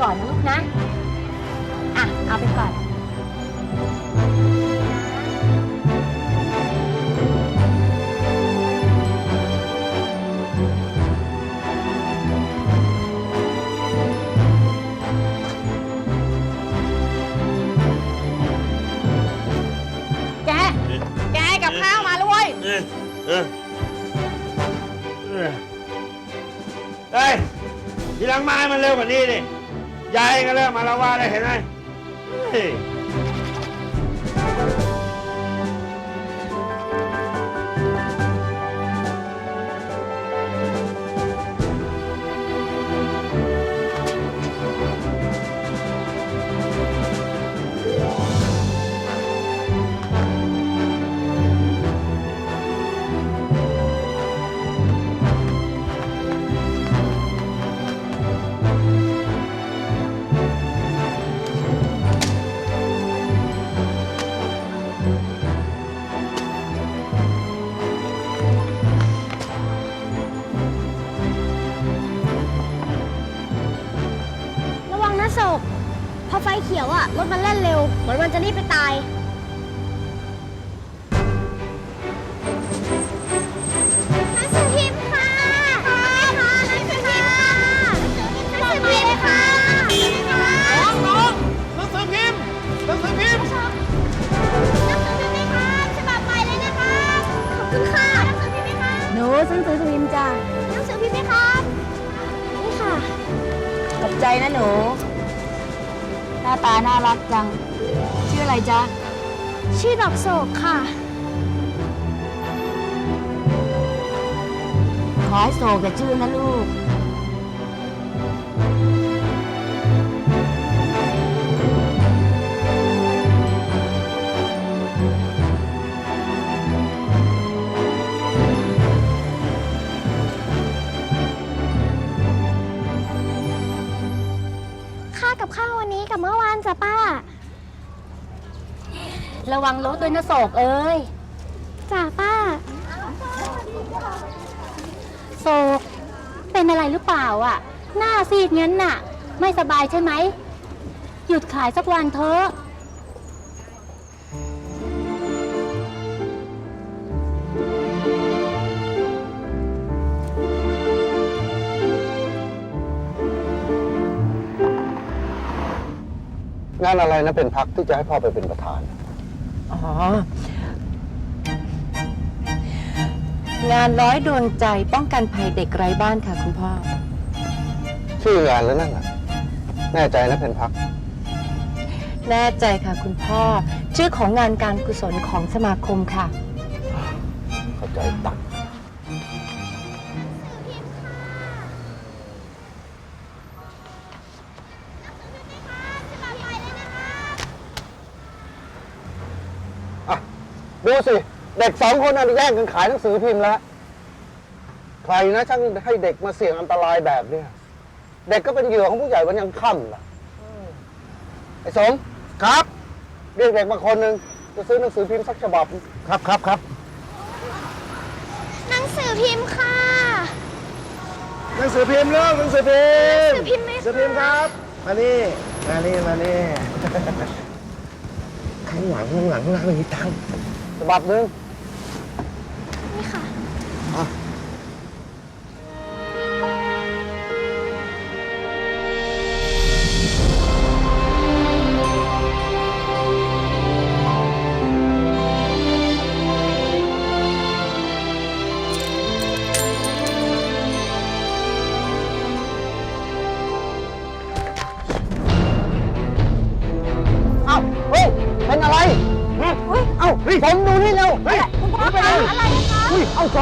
ก่อนนะลูกนะ อะ เอาไปก่อน แก แกกับข้าวมาแล้วเว้ย เออเออเออเฮ้ยทีหลังมาให้มันเร็วกว่านี้ดิ ยายก็เริ่มมาละว่าได้เห็นไหม ศก พอไฟเขียวอะรถมันเล่นเร็ว เหมือนมันจะรีบไปตาย หนังสือพิมพ์ค่ะค่ะค่ะหนังสือพิมพ์ค่ะหนังสือพิมพ์ค่ะน้องน้องหนังสือพิมพ์หนังสือพิมพ์หนังสือพิมพ์ไหมคะฉบับใหม่เลยนะคะ ขอบคุณค่ะหนังสือพิมพ์ไหมคะหนูซื้อซื้อพิมพ์จ้าหนังสือพิมพ์ไหมครับนี่ค่ะ ขอบใจนะหนูห น้าตาน่ารักจัง ชื่ออะไรจ๊ะ ชื่อดอกโศกค่ะ ขอให้โศกแต่ชื่อนะลูก กับเมื่อวานจ้ะป้า ระวังรถด้วยนะโศกเอ้ยจ้ะป้า โศก เป็นอะไรหรือเปล่าอะ หน้าซีดงั้นน่ะ ไม่สบายใช่ไหม หยุดขายสักวันเถอะ งานอะไรนะเป็นพักที่จะให้พ่อไปเป็นประธาน อ๋อ งานร้อยดวงใจป้องกันภัยเด็กไร้บ้านค่ะคุณพ่อ ชื่องานแล้วนั่นน่ะแน่ใจนะเป็นพัก แน่ใจค่ะคุณพ่อ ชื่อของงานการกุศลของสมาคมค่ะ เข้าใจตัก สิ เด็กสองคนน่ะแย่งกันขายหนังสือพิมพ์แล้ว ใครนะช่างให้เด็กมาเสี่ยงอันตรายแบบเนี้ยเด็กก็เป็นเหยื่อของผู้ใหญ่วันยังค่ำล่ะไอ้สมครับ เรียกเด็กมาคนหนึ่งจะซื้อหนังสือพิมพ์สักฉบับ ครับครับครับหนังสือพิมพ์ค่ะ หนังสือพิมพ์เรื่องหนังสือพิมพ์หนังสือพิมพ์ไหมหนังสือพิมพ์ครับ มานี่มานี่มานี่ ข้างหลังข้างหลังข้างหลังมีตังค์ ฉบับหนึ่ง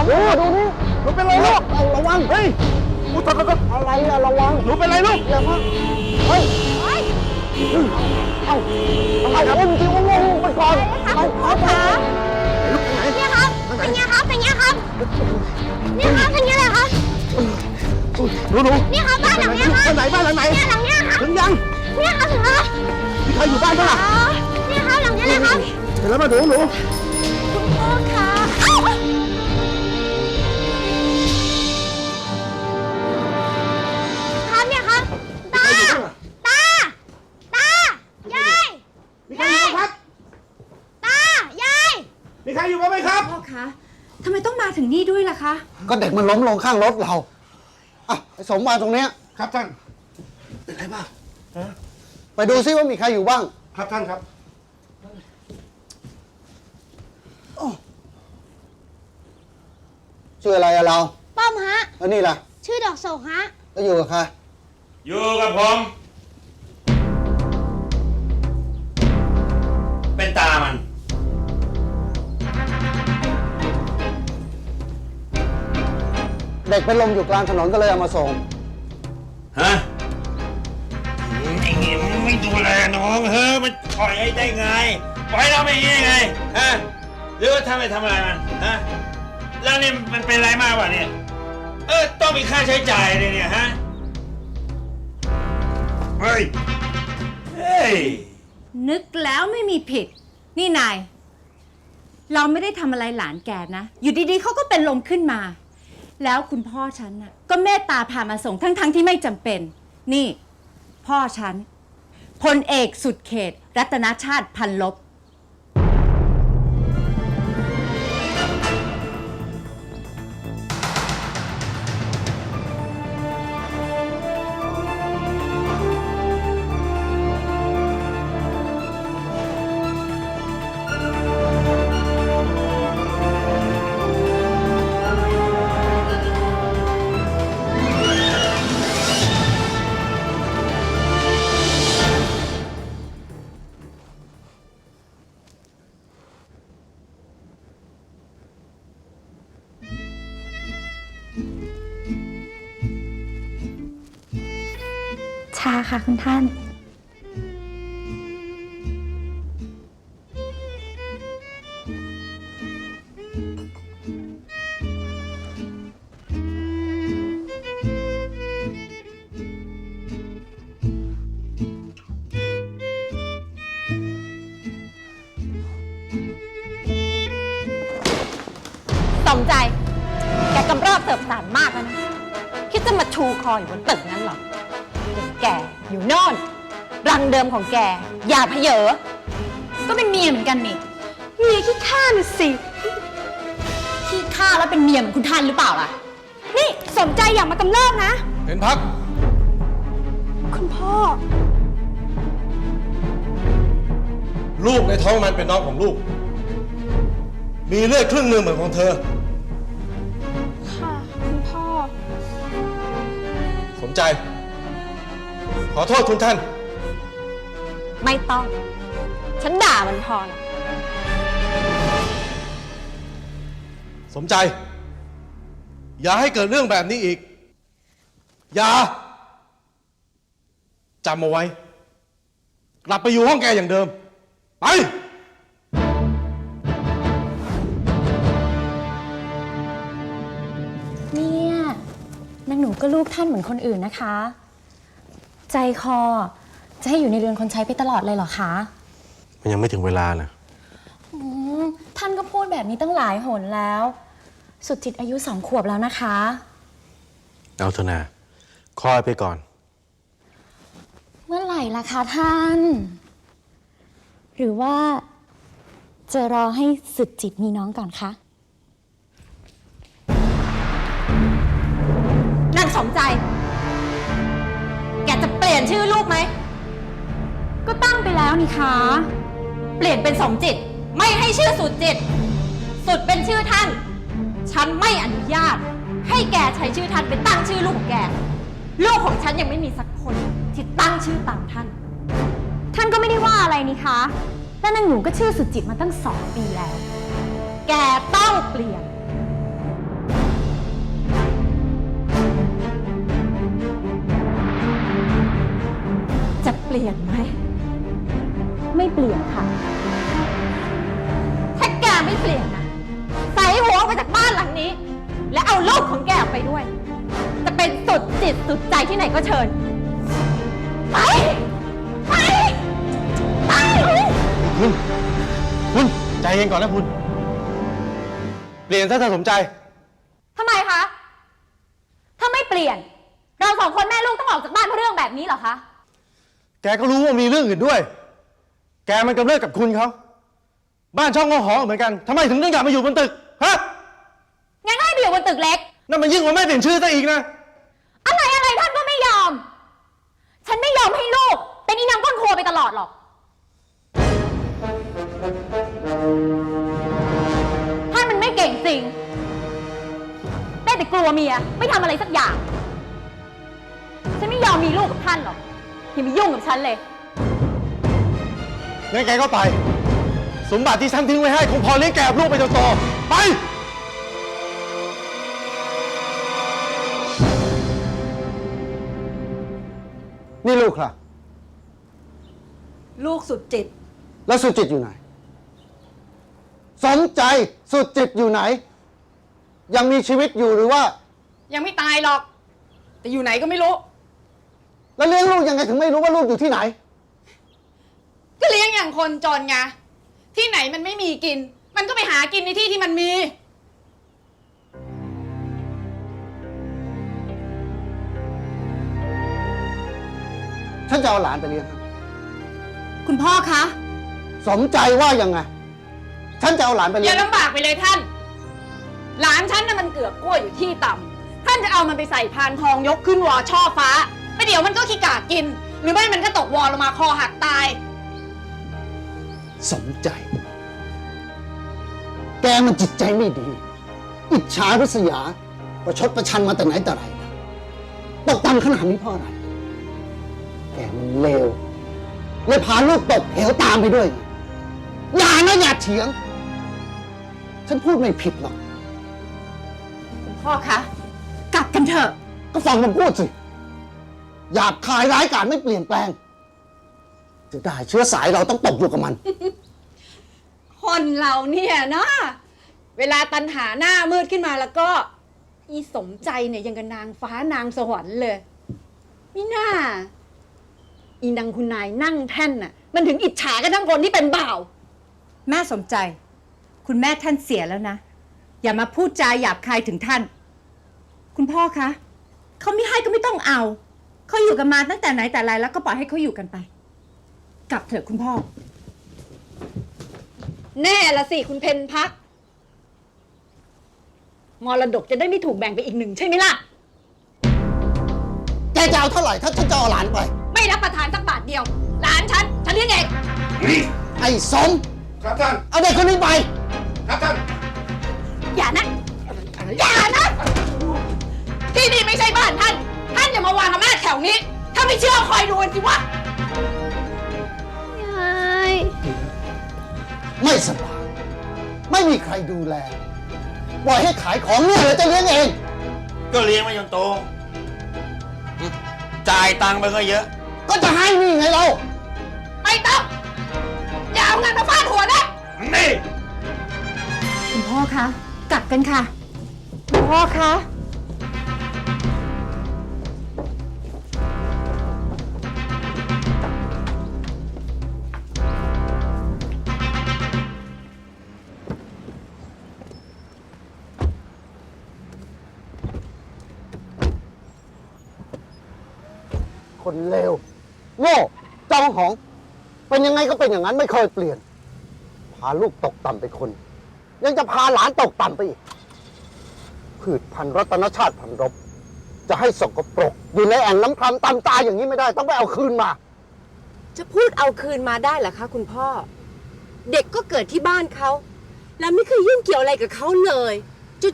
เฮ้ยเอ้าสมดูดูนี่หนูเป็นอะไรลูกเอาระวัง เฮ้ยอุตส่าห์อะไรอะระวังหนูเป็นอะไรลูกอย่ามาเฮ้ยเอ้าเอาเอาจริงๆว่างงไปก่อนเอาเอาขาเนี่ยครับเป็นไงครับเป็นไงครับเนี่ยครับเป็นไงเลยครับหนูหนูเนี่ยครับบ้านหลังเนี้ยครับไหนบ้านหลังไหนเนี่ยหลังเนี้ยครับถึงยังเนี่ยครับถึงแล้วมีใครอยู่บ้านบ้างล่ะอ๋อเนี่ยครับหลังเนี้ยเลยครับเห็นแล้วมาหนูหนูคุณพ่อคะ ทำไมต้องมาถึงนี่ด้วยล่ะคะ ก็เด็กมันล้มลงข้างรถเราอะไอ้สมมาตรงเนี้ย ครับท่าน เป็นไรบ้างไปดูซิว่ามีใครอยู่บ้าง ครับท่านครับ ชื่ออะไรอะเราป้อมฮะ แล้วนี่ล่ะ ชื่อดอกโศกฮะ แล้วอยู่กับใคร อยู่กับผม ด็กเป็นลมอยู่กลางถนนก็เลยเอามาส่ง ฮะไอ้นี่มึงไม่ดูแลน้องเฮ้ยมันปล่อยไอ้ได้ไงปล่อยเราไม่ได้ไงฮะหรือว่าทำไมทำอะไรมันฮะแล้วนี่มันเป็นอะไรมากวะเนี่ยเออต้องมีค่าใช้จ่ายเลยเนี่ยฮะเฮ้ยเฮ้ยนึกแล้วไม่มีผิด นี่นาย เราไม่ได้ทำอะไรหลานแกนะ อยู่ดีๆเขาก็เป็นลมขึ้นมา แล้วคุณพ่อฉันน่ะก็เมตตาพามาส่งทั้งๆที่ไม่จำเป็น นี่ พ่อฉันพลเอกสุดเขต รัตนชาติพันลบาค่ะคุณท่าน สมใจ แกกำเริบเสิบสารมากแล้วนะ คิดจะมาชูคออยู่บนตึกนั้นเหรอ เด็กแกอยู่โน่นรังเดิมของแก อย่าเพเยอก็เป็นเมียเหมือนกันนี่เมียขี้ข้าน่ะสิขี้ข้าแล้วเป็นเมียเหมือนคุณท่านหรือเปล่าล่ะ นี่สนใจอย่ามากำเริบนะ เห็นพัก คุณพ่อ ลูกในท้องมันเป็นน้องของลูก มีเลือดครึ่งหนึ่งเหมือนของเธอ ค่ะ คุณพ่อ สมใจ ขอโทษคุณท่าน ไม่ต้อง ฉันด่ามันพอละสมใจ อย่าให้เกิดเรื่องแบบนี้อีก อย่าจำเอาไว้ กลับไปอยู่ห้องแกอย่างเดิม ไป เนี่ยนางหนูก็ลูกท่านเหมือนคนอื่นนะคะ ใจคอ จะให้อยู่ในเรือนคนใช้ไปตลอดเลยเหรอคะ มันยังไม่ถึงเวลานะอืมท่านก็พูดแบบนี้ตั้งหลายหนแล้ว สุดจิตอายุสองขวบแล้วนะคะ เอาเถอะนะคอยไปก่อน เมื่อไหร่ล่ะคะท่าน หรือว่า จะรอให้สุดจิตมีน้องก่อนคะ นางสมใจแกจะเปลี่ย นชื่อลูกไหม ก็ตั้งไปแล้วนี่คะ เปลี่ยนเป็นสมจิต ไม่ให้ชื่อสุดจิต สุดเป็นชื่อท่าน ฉันไม่อนุญาต ให้แกใช้ชื่อท่านไปตั้งชื่อลูกของแก ลูกของฉันยังไม่มีสักคนที่ตั้งชื่อตามท่าน ท่านก็ไม่ได้ว่าอะไรนี่คะ แล้วนางหนูก็ชื่อสุดจิตมาตั้งสองปีแล้ว แกต้องเปลี่ยน ก็เชิญ ไป ไป ไป คุณ คุณ ใจเย็นก่อนนะคุณ เปลี่ยนซะเถอะสมใจ ทำไมคะ ถ้าไม่เปลี่ยน เราสองคนแม่ลูกต้องออกจากบ้านเพราะเรื่องแบบนี้เหรอคะ แกก็รู้ว่ามีเรื่องอื่นด้วย แกมันกำเริบกับคุณเขา บ้านช่องก็หอเหมือนกันทำไมถึงต้องกลับมาอยู่บนตึก ฮะ งั้นก็ให้ไปอยู่บนตึกเล็ก นั่นมันยิ่งกว่าแม่เปลี่ยนชื่อซะอีกนะ อะไรอะไรท่านก็ไม่ยอม ฉันไม่ยอมให้ลูกเป็นอีนางก้นครัวไปตลอดหรอกท่านมันไม่เก่งจริง ได้แต่กลัวเมีย ไม่ทำอะไรสักอย่าง ฉันไม่ยอมมีลูกกับท่านหรอก อย่ามายุ่งกับฉันเลย งั้นแกก็ไป สมบัติที่ฉันทิ้งไว้ให้คงพอเลี้ยงแกกับลูกไปจนโตไป ลูกสุดจิต แล้วสุจิตอยู่ไหน สนใจสุจิตอยู่ไหน ยังมีชีวิตอยู่หรือว่า ยังไม่ตายหรอก แต่อยู่ไหนก็ไม่รู้ แล้วเลี้ยงลูกยังไงถึงไม่รู้ว่าลูกอยู่ที่ไหน ก็เลี้ยงอย่างคนจนไงที่ไหนมันไม่มีกิน มันก็ไปหากินในที่ที่มันมี ฉันจะเอาหลานไปเลี้ยง ครับคุณพ่อคะ สมใจว่ายังไง ฉันจะเอาหลานไปอเลี้ยย่างลำบากไปเลยท่าน หลานฉันน่ะมันเกือบกล้วยอยู่ที่ต่ำท่านจะเอามันไปใส่พานทองยกขึ้นวอช่อฟ้าไปเดี๋ยวมันก็ขี้กากิน หรือไม่มันก็ตกวอลงมาคอหักตาย สมใจ แกมันจิตใจไม่ดี อิจฉาริษยา ประชดประชันมาแต่ไหนแต่ไรนะตกต่ำขนาดนี้เพราะอะไร แกมันเลว เลยพาลูกตกเหวตามไปด้วยไงอย่านะอย่าเถียง ฉันพูดไม่ผิดหรอก คุณพ่อคะ กลับกันเถอะ ก็ฟังมันพูดสิอยากขายร้ายกาจไม่เปลี่ยนแปลงจะได้เชื้อสายเราต้องตกอยู่กับมัน คนเราเนี่ยเนาะเวลาตันหาหน้ามืดขึ้นมาแล้วก็ อีสมใจเนี่ยยังกับนางฟ้านางสวรรค์เลยมิน่า อีนางคุณนายนั่งแท่นน่ะ มันถึงอิจฉากันทั้งคนที่เป็นบ่าว แม่สมใจ คุณแม่ท่านเสียแล้วนะ อย่ามาพูดจาหยาบคายถึงท่าน คุณพ่อคะเขาไม่ให้ก็ไม่ต้องเอาเขาอยู่กันมาตั้งแต่ไหนแต่ไรแล้วก็ปล่อยให้เขาอยู่กันไป กลับเถอะคุณพ่อ แน่ละสิคุณเพนพัก มรดกจะได้ไม่ถูกแบ่งไปอีกหนึ่งใช่ไหมล่ะ แกจะเอาเท่าไหร่ถ้าฉันจะเอาหลานไปไม่ รับประทานสักบาทเดียวหลานฉันฉันเลี้ยงเองไอ้สมครับท่าน เอาเด็กคนนี้ไป ครับท่าน อย่านะ อย่านะ ที่นี่ไม่ใช่บ้านท่าน ท่านอย่ามาวางอำนาจแถวนี้ ถ้าไม่เชื่อคอยดูกันสิวะยายไม่สบายไม่มีใครดูแลปล่อยให้ขายของเนี่ยเลยจะเลี้ยงเอง ก็เลี้ยงมาจนโตจ่ายตังค์ไปก็เยอะ ก็จะให้นี่ไงเราไม่ต้องอย่าเอาเงินมาฟาดหัวนะ นี่ คุณพ่อคะ กลับกันค่ะ คุณพ่อคะ คนเลว โง่จองหอง เป็นยังไงก็เป็นอย่างนั้นไม่เคยเปลี่ยน พาลูกตกต่ำไปคน ยังจะพาหลานตกต่ำไปอีก พืชพันธุ์รัตนชาติพันรบ จะให้สกปรกอยู่ในแอ่งน้ำคลำตำตายอย่างนี้ไม่ได้ ต้องไปเอาคืนมา จะพูดเอาคืนมาได้เหรอคะคุณพ่อ เด็กก็เกิดที่บ้านเขา แล้วไม่เคยยุ่งเกี่ยวอะไรกับเขาเลย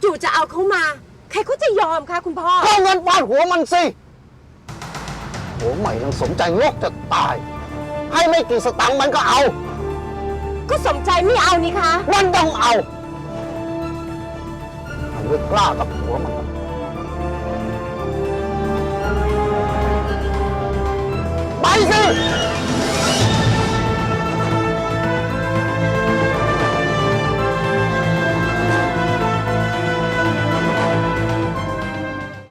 จู่ๆจะเอาเขามา ใครเขาจะยอมคะคุณพ่อ ก็เงินฟาดหัวมันสิ ผัวใหม่ยังสมใจโลกจะตาย ให้ไม่กี่สตังค์มันก็เอา ก็สมใจไม่เอานี่คะ มันต้องเอามันไม่กล้ากับหัวมันไปสิ